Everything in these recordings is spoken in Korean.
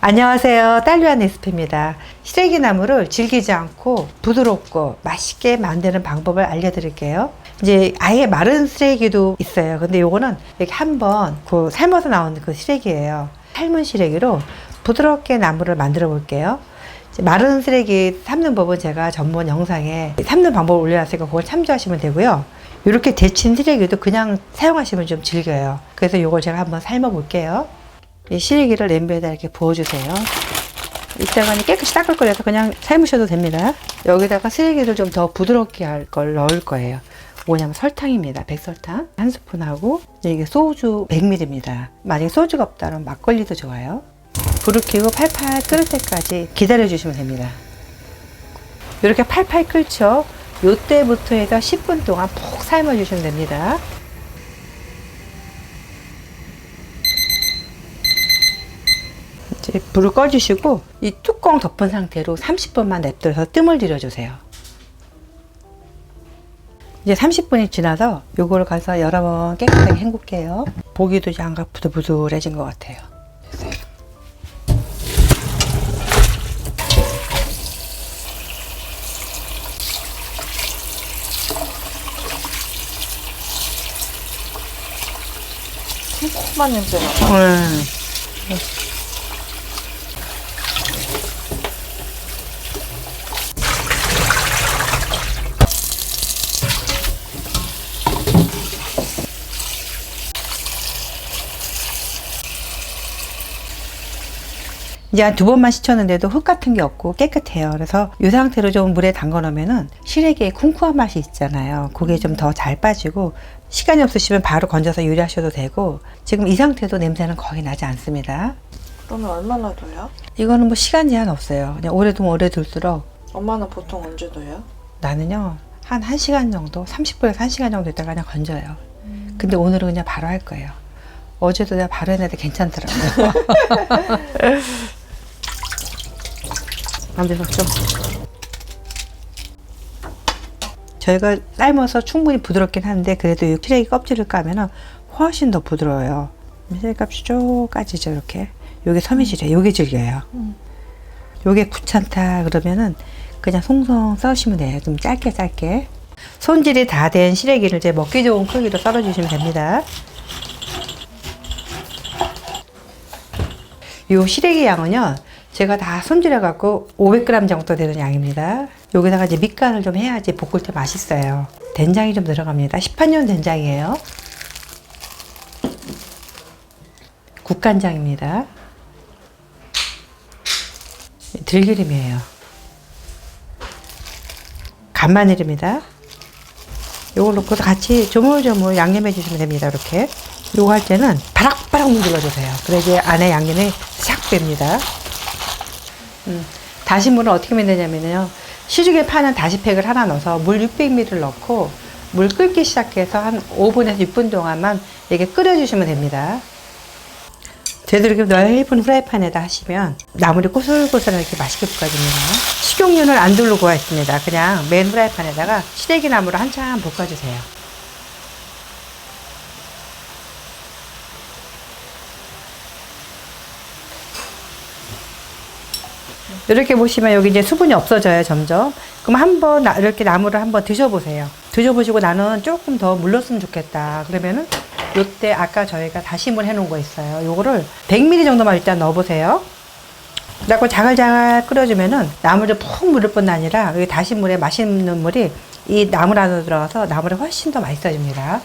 안녕하세요. 딸류한 레시피입니다. 시래기 나무를 질기지 않고 부드럽고 맛있게 만드는 방법을 알려드릴게요. 이제 아예 마른 시래기도 있어요. 근데 요거는 이렇게 한번 그 삶아서 나오는 그 시래기예요. 삶은 시래기로 부드럽게 나무를 만들어 볼게요. 마른 쓰레기 삶는 법은 제가 전문 영상에 삶는 방법을 올려놨으니까 그걸 참조하시면 되고요. 이렇게 데친 쓰레기도 그냥 사용하시면 좀 질겨요. 그래서 이걸 제가 한번 삶아 볼게요. 이 시래기를 냄비에다 이렇게 부어주세요. 이따가 깨끗이 닦을 거라서 그냥 삶으셔도 됩니다. 여기다가 쓰레기를 좀 더 부드럽게 할 걸 넣을 거예요. 뭐냐면 설탕입니다. 백설탕 한 스푼하고 이게 소주 100ml입니다. 만약에 소주가 없다면 막걸리도 좋아요. 불을 켜고 팔팔 끓을 때까지 기다려 주시면 됩니다. 이렇게 팔팔 끓죠. 요때부터 해서 10분 동안 푹 삶아 주시면 됩니다. 이제 불을 꺼주시고 이 뚜껑 덮은 상태로 30분만 냅둬서 뜸을 들여주세요. 이제 30분이 지나서 요거를 가서 여러 번 깨끗하게 헹굴게요. 보기도 양가 부들부들해진 것 같아요. 콩만 냄새가 나. 음. 이제 한 두 번만 씻었는데도 흙 같은 게 없고 깨끗해요. 그래서 이 상태로 좀 물에 담가 놓으면은 시래기의 쿰쿰한 맛이 있잖아요. 그게 좀 더 잘 빠지고 시간이 없으시면 바로 건져서 요리하셔도 되고 지금 이 상태도 냄새는 거의 나지 않습니다. 그러면 얼마나 둬요? 이거는 뭐 시간 제한 없어요. 그냥 오래 두면 오래 둘수록 엄마는 보통 언제 둬요? 나는요 한 1시간 정도 30분에서 1시간 정도 있다가 그냥 건져요. 근데 오늘은 그냥 바로 할 거예요. 어제도 내가 바로 했는데 괜찮더라고요. 안 돼서 좀 저희가 삶아서 충분히 부드럽긴 한데 그래도 이 시래기 껍질을 까면은 훨씬 더 부드러워요. 시래기 값이 쭉 까지죠 이렇게. 요게 섬이질이에요. 요게 질겨요. 요게 귀찮다 그러면은 그냥 송송 썰으시면 돼요. 좀 짧게 짧게. 손질이 다 된 시래기를 이제 먹기 좋은 크기로 썰어주시면 됩니다. 요 시래기 양은요, 제가 다 손질해 갖고 500g 정도 되는 양입니다. 여기다가 이제 밑간을 좀 해야지 볶을 때 맛있어요. 된장이 좀 들어갑니다. 시판용 된장이에요. 국간장입니다. 들기름이에요. 간마늘입니다. 요걸 넣고 같이 조물조물 양념해 주시면 됩니다. 이렇게. 요거 할 때는 바락바락 문질러 주세요. 그래야지 안에 양념이 싹 뺍니다. 음, 다시물은 어떻게 하면 되냐면요. 시중에 파는 다시팩을 하나 넣어서 물 600ml를 넣고 물 끓기 시작해서 한 5분에서 6분 동안만 이렇게 끓여주시면 됩니다. 이렇게 넓은 프라이팬에다 하시면 나물이 고슬고슬하게 맛있게 볶아집니다. 식용유는 안 두르고 했습니다. 그냥 맨 프라이팬에다가 시래기 나물을 한참 볶아주세요. 이렇게 보시면 여기 이제 수분이 없어져요, 점점. 그럼 한번 나- 이렇게 나물을 한번 드셔보세요. 드셔보시고 나는 조금 더 물렀으면 좋겠다. 그러면은 요때 아까 저희가 다시물 해놓은 거 있어요. 요거를 100ml 정도만 일단 넣어보세요. 그래갖고 자글자글 끓여주면은 나물이 푹 물을 뿐 아니라 여기 다시 물에 맛있는 물이 이 나물 안으로 들어가서 나물이 훨씬 더 맛있어집니다.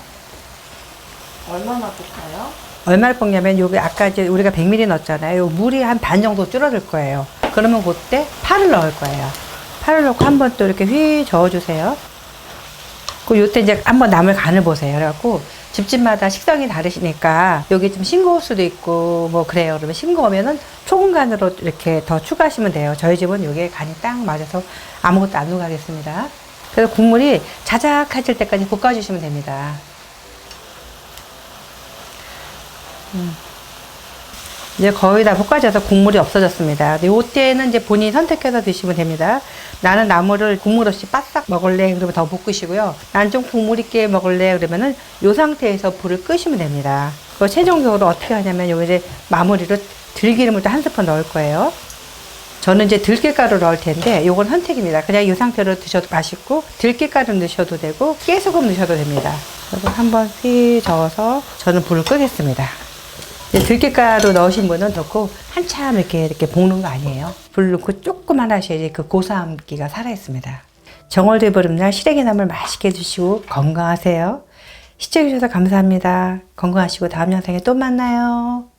얼마나 볶아요? 얼마를 볶냐면 여기 아까 이제 우리가 100ml 넣었잖아요. 요 물이 한 반 정도 줄어들 거예요. 그러면 그때 파를 넣을 거예요. 파를 넣고 한번 또 이렇게 휘 저어주세요. 그 요때 이제 한번 나물 간을 보세요. 그래갖고 집집마다 식성이 다르시니까 여기 좀 싱거울 수도 있고 뭐 그래요. 그러면 싱거우면은 초금 간으로 이렇게 더 추가하시면 돼요. 저희 집은 요게 간이 딱 맞아서 아무것도 안 녹아겠습니다. 그래서 국물이 자작해질 때까지 볶아주시면 됩니다. 이제 거의 다 볶아져서 국물이 없어졌습니다. 이때는 이제 본인이 선택해서 드시면 됩니다. 나는 나물을 국물 없이 바싹 먹을래 그러면 더 볶으시고요. 난 좀 국물 있게 먹을래 그러면은 이 상태에서 불을 끄시면 됩니다. 그 최종적으로 어떻게 하냐면 여기 이제 마무리로 들기름을 또 한 스푼 넣을 거예요. 저는 이제 들깨가루 넣을 텐데 요건 선택입니다. 그냥 이 상태로 드셔도 맛있고 들깨가루 넣으셔도 되고 깨소금 넣으셔도 됩니다. 그리고 한번 휘 저어서 저는 불을 끄겠습니다. 들깨가루 넣으신 분은 넣고 한참 이렇게 이렇게 볶는 거 아니에요. 불 넣고 조금만 하셔야지 그 고소함기가 살아 있습니다. 정월대 보름날 시래기나물 맛있게 드시고 건강하세요. 시청해주셔서 감사합니다. 건강하시고 다음 영상에 또 만나요.